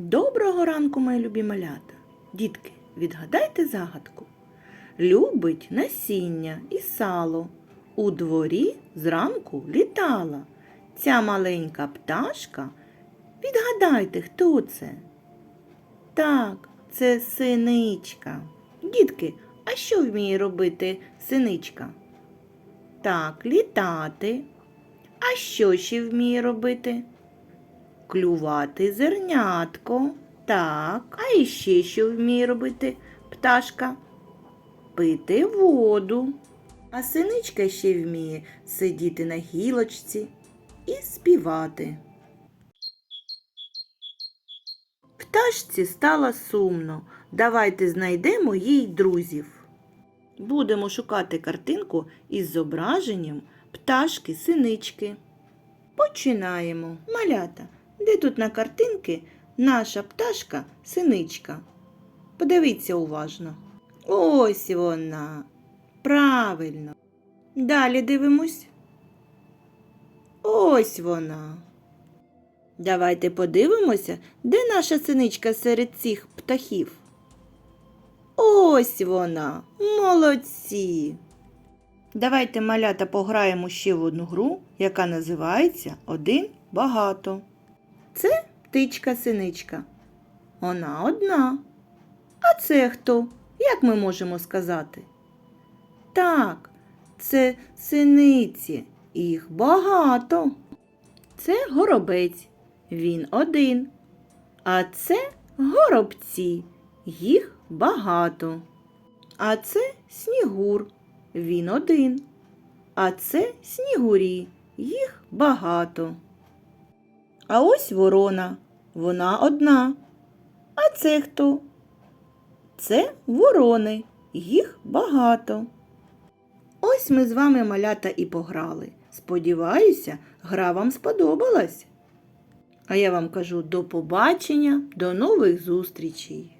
Доброго ранку, мої любі малята. Дітки, відгадайте загадку. Любить насіння і сало. У дворі зранку літала. Ця маленька пташка. Відгадайте, хто це? Так, це синичка. Дітки, а що вміє робити синичка? Так, літати. А що ще вміє робити? Клювати зернятко. Так, а іще що вміє робити пташка? Пити воду. А синичка ще вміє сидіти на гілочці і співати. Пташці стало сумно. Давайте знайдемо їй друзів. Будемо шукати картинку із зображенням пташки синички. Починаємо. Малята, де тут на картинки наша пташка синичка? Подивіться уважно. Ось вона. Правильно. Далі дивимось. Ось вона. Давайте подивимося, де наша синичка серед цих птахів. Ось вона. Молодці. Давайте малята пограємо ще в одну гру, яка називається Один багато. Це птичка синичка. Вона одна. А це хто? Як ми можемо сказати? Так, це синиці. Їх багато. Це горобець. Він один. А це горобці. Їх багато. А це снігур. Він один. А це снігурі. Їх багато. А ось ворона. Вона одна. А це хто? Це ворони. Їх багато. Ось ми з вами малята і пограли. Сподіваюся, гра вам сподобалась. А я вам кажу до побачення, до нових зустрічей.